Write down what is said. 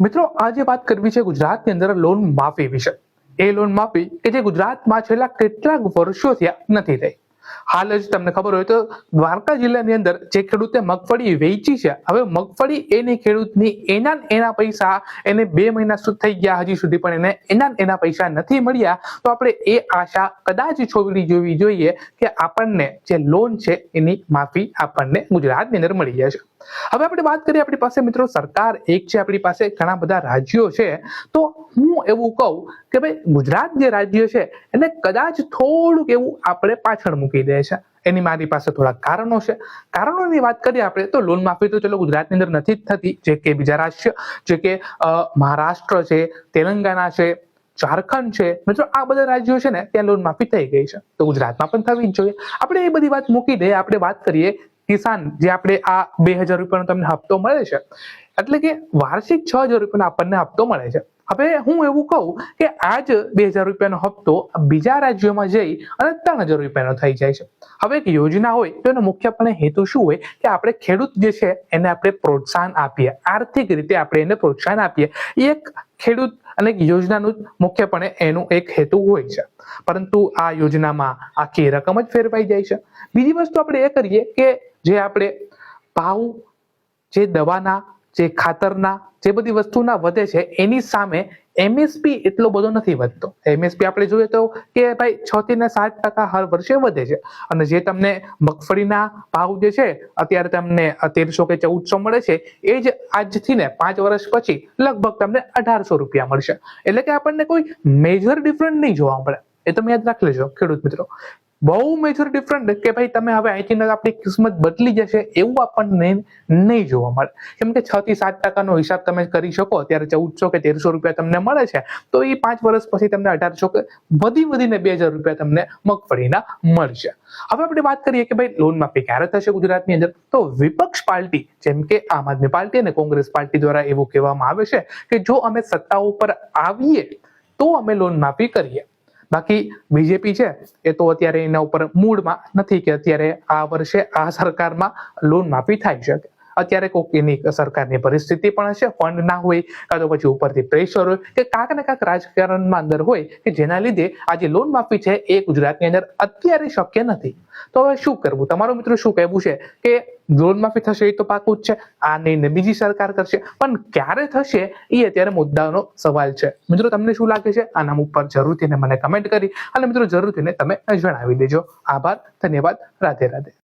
મિત્રો આજે વાત કરવી છે ગુજરાતની અંદર લોન માફી વિશે. એ લોન માફી કે જે ગુજરાતમાં છેલ્લા કેટલાક વર્ષોથી નથી થઈ. હાલ જ તમને ખબર હોય તો દ્વારકા જિલ્લાની અંદર જે ખેડૂતે મગફળી વેચી છે, હવે મગફળી એની ખેડૂતની એના એના પૈસા એને બે મહિના થઈ ગયા હજી સુધી પણ એને એના એના પૈસા નથી મળ્યા, તો આપણે એ આશા કદાચ છોડી જોવી જોઈએ કે આપણને જે લોન છે એની માફી આપણને ગુજરાતની અંદર મળી જશે હવે આપણે વાત કરીએ આપણી પાસે મિત્રો સરકાર એક છે, આપણી પાસે ઘણા બધા રાજ્યો છે, તો હું એવું કહું કે ભાઈ ગુજરાત જે રાજ્ય છે, એને કદાચ થોડુંક એવું આપણે પાછળ મૂકી દે છે. એની મારી પાસે થોડા કારણો છે. કારણોની વાત કરીએ આપણે, તો લોન માફી તો ચલો ગુજરાતની અંદર નથી જ થતી. જે કે બીજા રાજ્ય જે કે મહારાષ્ટ્ર છે તેલંગાણા છે, ઝારખંડ છે. મિત્રો, આ બધા રાજ્યો છે ને, ત્યાં લોન માફી થઈ ગઈ છે. તો ગુજરાતમાં પણ થવી જ જોઈએ. આપણે એ બધી વાત મૂકી દઈએ. આપણે વાત કરીએ કિસાન, જે આપણે આ બે હજાર રૂપિયાનો તમને હપ્તો મળે છે. એટલે કે વાર્ષિક છ હજાર રૂપિયાનો આપણને હપ્તો મળે છે. હવે હું એવું કહું કે આ જ બે હજાર રૂપિયાનો હપ્તો બીજા રાજ્યોમાં જઈ અને ત્રણ હજાર રૂપિયાનો થઈ જાય છે. હવે એક યોજના હોય તો એનો મુખ્યપણે હેતુ શું હોય કે આપણે ખેડૂત જે છે એને આપણે પ્રોત્સાહન આપીએ. આર્થિક રીતે આપણે એને પ્રોત્સાહન આપીએ. એ એક ખેડૂત અને યોજનાનું મુખ્યપણે એનું એક હેતુ હોય છે. પરંતુ આ યોજનામાં આખી રકમ જ ફેરવાઈ જાય છે. બીજી વસ્તુ આપણે એ કરીએ કે જે આપણે ભાવ જે દવાના જે ખાતરના જે બધી વસ્તુના વધે છે, એની સામે એમએસપી એટલો બધો નથી વધતો. એમએસપી આપણે જોઈએ તો કે ભાઈ છ થી ને સાત ટકા હર વર્ષે વધે છે. અને જે તમને મગફળીના ભાવ જે છે, અત્યારે તમને તેરસો કે ચૌદસો મળે છે, એ જ આજથી ને પાંચ વર્ષ પછી લગભગ તમને અઢારસો રૂપિયા મળશે. એટલે કે આપણને કોઈ મેજર ડિફરન્ટ નહીં જોવા મળે. એ તમે યાદ રાખી લેજો, ખેડૂત મિત્રો. બહુ મેજર ડિફરન્ટ કે ભાઈ તમે હવે અહીંથી આપણી કિસ્મત બદલી જશે એવું આપણને નહીં જોવા મળે. કેમ કે છ થી સાત ટકાનો હિસાબ તમે કરી શકો ત્યારે ચૌદસો કે તેરસો રૂપિયા તમને મળે છે, તો એ પાંચ વર્ષ પછી તમને અઢારસો કે વધી વધીને બે હજાર રૂપિયા તમને મગફળીના મળશે. હવે આપણે વાત કરીએ કે ભાઈ લોન માફી ક્યારે થશે ગુજરાતની અંદર? તો વિપક્ષ પાર્ટી, જેમ કે આમ આદમી પાર્ટી અને કોંગ્રેસ પાર્ટી દ્વારા એવું કહેવામાં આવે છે કે જો અમે સત્તા ઉપર આવીએ, તો અમે લોન માફી કરીએ. બાકી બીજેપી છે, એ તો અત્યારે એના ઉપર મૂડમાં નથી કે અત્યારે આ વર્ષે આ સરકારમાં લોન માફી થાય શકે અત્યારે કોઈક એની સરકારની પરિસ્થિતિ પણ હશે ફંડ ના હોય, કાં તો પછી ઉપરથી પ્રેશર હોય, કે કાંક ને કાંક રાજકારણમાં અંદર હોય, કે જેના લીધે આ જે લોન માફી છે એ ગુજરાતની અંદર અત્યારે શક્ય નથી. તો હવે શું કરવું? તમારું મિત્રો શું કહેવું છે કે લોન માફી થશે એ તો પાકું જ છે. આ નહીં ને બીજી સરકાર કરશે. પણ ક્યારે થશે એ અત્યારે મુદ્દાનો સવાલ છે. મિત્રો, તમને શું લાગે છે? આના ઉપર જરૂરથી મને કમેન્ટ કરી. અને મિત્રો જરૂરથી તમે જણાવી દેજો. આભાર, ધન્યવાદ. રાધે રાધે.